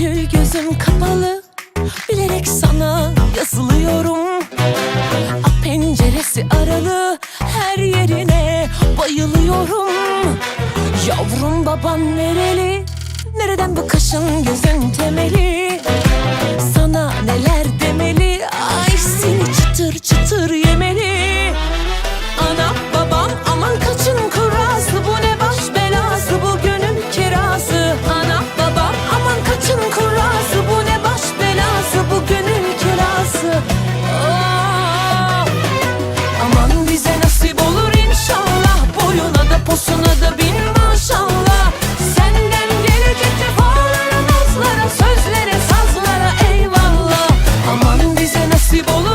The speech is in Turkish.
Gönül gözüm kapalı Bilerek sana yazılıyorum. A penceresi aralı Her yerine bayılıyorum. Yavrum baban nereli? Nereden bu kaşın gözün temeli? Sana neler demeli? Ay seni çıtır çıtır ya Posuna da bin maşallah. Senden gelecek cefalara Nazlara, sözlere, sazlara eyvallah. Aman bize nasip olur.